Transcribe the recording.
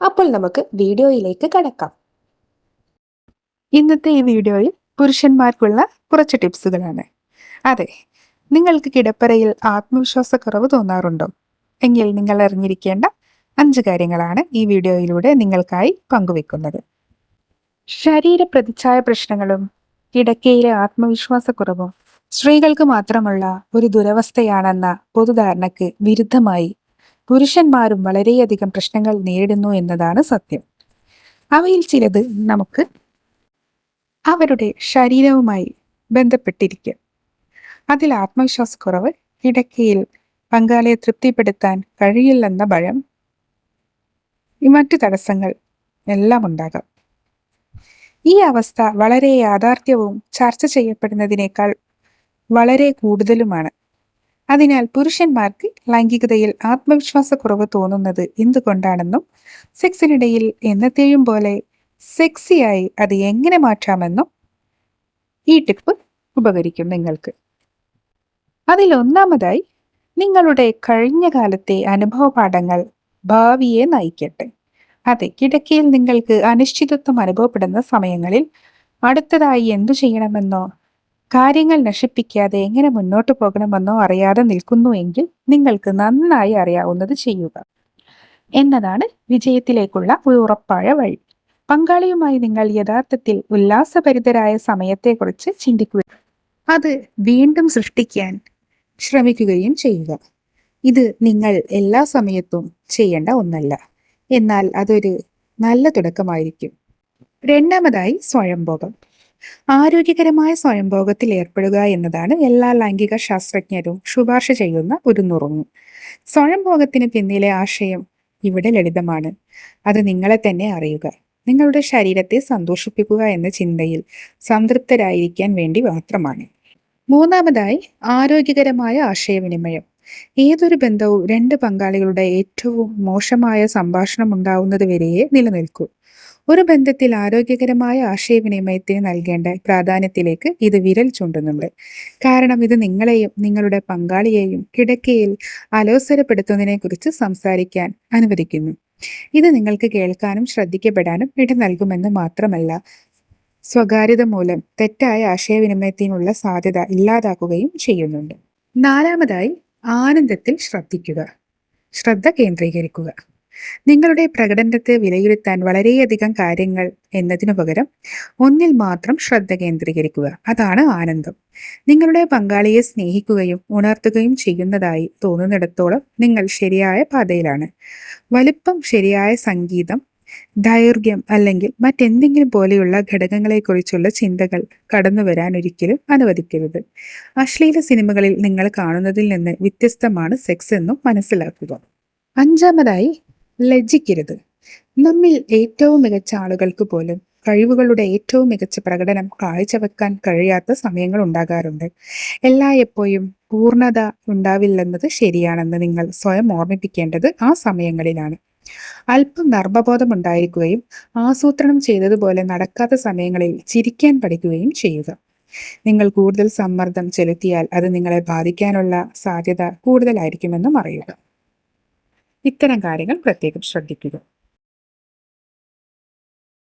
അപ്പോൾ നമുക്ക് വീഡിയോയിലേക്ക് കടക്കാം. ഇന്നത്തെ ഈ വീഡിയോയിൽ പുരുഷന്മാർക്കുള്ള കുറച്ച് ടിപ്സുകളാണ്. അതെ നിങ്ങൾക്ക് കിടപ്പറയിൽ ആത്മവിശ്വാസക്കുറവ് തോന്നാറുണ്ടോ? എങ്കിൽ നിങ്ങൾ അറിഞ്ഞിരിക്കേണ്ട അഞ്ച് കാര്യങ്ങളാണ് ഈ വീഡിയോയിലൂടെ നിങ്ങൾക്കായി പങ്കുവെക്കുന്നത്. ശരീര പ്രതിച്ഛായ പ്രശ്നങ്ങളും കിടക്കയിലെ ആത്മവിശ്വാസക്കുറവും സ്ത്രീകൾക്ക് മാത്രമുള്ള ഒരു ദുരവസ്ഥയാണെന്ന പൊതുധാരണയ്ക്ക് വിരുദ്ധമായി പുരുഷന്മാരും വളരെയധികം പ്രശ്നങ്ങൾ നേരിടുന്നു എന്നതാണ് സത്യം. അവയിൽ ചിലത് നമുക്ക് അവരുടെ ശരീരവുമായി ബന്ധപ്പെട്ടിരിക്കും. അതിൽ ആത്മവിശ്വാസക്കുറവ് കിടക്കയിൽ പങ്കാളിയെ തൃപ്തിപ്പെടുത്താൻ കഴിയില്ലെന്ന ഭയം മറ്റു തടസ്സങ്ങൾ എല്ലാം ഉണ്ടാകാം. ഈ അവസ്ഥ വളരെ യാഥാർത്ഥ്യവും ചർച്ച ചെയ്യപ്പെടുന്നതിനേക്കാൾ വളരെ കൂടുതലുമാണ്. അതിനാൽ പുരുഷന്മാർക്ക് ലൈംഗികതയിൽ ആത്മവിശ്വാസക്കുറവ് തോന്നുന്നത് എന്തുകൊണ്ടാണെന്നും സെക്സിനിടയിൽ എന്നത്തെയും പോലെ സെക്സിയായി അത് എങ്ങനെ മാറ്റാമെന്നും ഈ ടിപ്പ് ഉപകരിക്കും നിങ്ങൾക്ക്. അതിലൊന്നാമതായി നിങ്ങളുടെ കഴിഞ്ഞ കാലത്തെ അനുഭവ പാഠങ്ങൾ ഭാവിയെ നയിക്കട്ടെ. അതെ കിടക്കയിൽ നിങ്ങൾക്ക് അനിശ്ചിതത്വം അനുഭവപ്പെടുന്ന സമയങ്ങളിൽ അടുത്തതായി എന്തു ചെയ്യണമെന്നോ കാര്യങ്ങൾ നശിപ്പിക്കാതെ എങ്ങനെ മുന്നോട്ട് പോകണമെന്നോ അറിയാതെ നിൽക്കുന്നു എങ്കിൽ നിങ്ങൾക്ക് നന്നായി അറിയാവുന്നത് ചെയ്യുക. എന്നതാണ് വിജയത്തിലേക്കുള്ള ഒരു ഉറപ്പായ വഴി. പങ്കാളിയുമായി നിങ്ങൾ യഥാർത്ഥത്തിൽ ഉല്ലാസഭരിതരായ സമയത്തെക്കുറിച്ച് ചിന്തിക്കുക. അത് വീണ്ടും സൃഷ്ടിക്കാൻ ശ്രമിക്കുകയും ചെയ്യുക. ഇത് നിങ്ങൾ എല്ലാ സമയത്തും ചെയ്യേണ്ട ഒന്നല്ല. എന്നാൽ അതൊരു നല്ല തുടക്കമായിരിക്കും. രണ്ടാമതായി സ്വയംഭോഗം. ആരോഗ്യകരമായ സ്വയംഭോഗത്തിൽ ഏർപ്പെടുക എന്നതാണ് എല്ലാ ലൈംഗിക ശാസ്ത്രജ്ഞരും ശുപാർശ ചെയ്യുന്ന ഒരു നുറുങ്ങ്. സ്വയംഭോഗത്തിന് പിന്നിലെ ആശയം ഇവിടെ ലളിതമാണ്. അത് നിങ്ങളെ തന്നെ അറിയുക. നിങ്ങളുടെ ശരീരത്തെ സന്തോഷിപ്പിക്കുക എന്ന ചിന്തയിൽ സംതൃപ്തരായിരിക്കാൻ വേണ്ടി മാത്രമാണ്. മൂന്നാമതായി ആരോഗ്യകരമായ ആശയവിനിമയം. ഏതൊരു ബന്ധവും രണ്ട് പങ്കാളികളുടെ ഏറ്റവും മോശമായ സംഭാഷണം ഉണ്ടാവുന്നത് വരെയേ നിലനിൽക്കൂ. ഒരു ബന്ധത്തിൽ ആരോഗ്യകരമായ ആശയവിനിമയത്തിന് നൽകേണ്ട പ്രാധാന്യത്തിലേക്ക് ഇത് വിരൽ ചൂണ്ടുന്നുണ്ട്. കാരണം ഇത് നിങ്ങളെയും നിങ്ങളുടെ പങ്കാളിയെയും കിടക്കയിൽ അലോസരപ്പെടുത്തുന്നതിനെ കുറിച്ച് സംസാരിക്കാൻ അനുവദിക്കുന്നു. ഇത് നിങ്ങൾക്ക് കേൾക്കാനും ശ്രദ്ധിക്കപ്പെടാനും ഇട നൽകുമെന്ന് മാത്രമല്ല സ്വകാര്യത മൂലം തെറ്റായ ആശയവിനിമയത്തിനുള്ള സാധ്യത ഇല്ലാതാക്കുകയും ചെയ്യുന്നുണ്ട്. നാലാമതായി ആനന്ദത്തിൽ ശ്രദ്ധിക്കുക. ശ്രദ്ധ കേന്ദ്രീകരിക്കുക. നിങ്ങളുടെ പ്രകടനത്തെ വിലയിരുത്താൻ വളരെയധികം കാര്യങ്ങൾ എന്നതിനു പകരം ഒന്നിൽ മാത്രം ശ്രദ്ധ കേന്ദ്രീകരിക്കുക. അതാണ് ആനന്ദം. നിങ്ങളുടെ പങ്കാളിയെ സ്നേഹിക്കുകയും ഉണർത്തുകയും ചെയ്യുന്നതായി തോന്നുന്നിടത്തോളം നിങ്ങൾ ശരിയായ പാതയിലാണ്. വലിപ്പം ശരിയായ സംഗീതം ദൈർഘ്യം അല്ലെങ്കിൽ മറ്റെന്തെങ്കിലും പോലെയുള്ള ഘടകങ്ങളെക്കുറിച്ചുള്ള ചിന്തകൾ കടന്നു വരാൻ ഒരിക്കലും അനുവദിക്കരുത്. അശ്ലീല സിനിമകളിൽ നിങ്ങൾ കാണുന്നതിൽ നിന്ന് വ്യത്യസ്തമാണ് സെക്സ് എന്നും മനസ്സിലാക്കുക. അഞ്ചാമതായി ലജ്ജിക്കരുത്. നമ്മിൽ ഏറ്റവും മികച്ച ആളുകൾക്ക് പോലും കഴിവുകളുടെ ഏറ്റവും മികച്ച പ്രകടനം കാഴ്ചവെക്കാൻ കഴിയാത്ത സമയങ്ങൾ ഉണ്ടാകാറുണ്ട്. എല്ലായ്പ്പോഴും പൂർണത ഉണ്ടാവില്ലെന്നത് ശരിയാണെന്ന് നിങ്ങൾ സ്വയം ഓർമ്മിപ്പിക്കേണ്ടത് ആ സമയങ്ങളിലാണ്. അല്പം നർമ്മബോധം ഉണ്ടായിരിക്കുകയും ആസൂത്രണം ചെയ്തതുപോലെ നടക്കാത്ത സമയങ്ങളിൽ ചിരിക്കാൻ പഠിക്കുകയും ചെയ്യുക. നിങ്ങൾ കൂടുതൽ സമ്മർദ്ദം ചെലുത്തിയാൽ അത് നിങ്ങളെ ബാധിക്കാനുള്ള സാധ്യത കൂടുതലായിരിക്കുമെന്നും അറിയുക. ഇത്തരം കാര്യങ്ങൾ പ്രത്യേകം ശ്രദ്ധിക്കുക.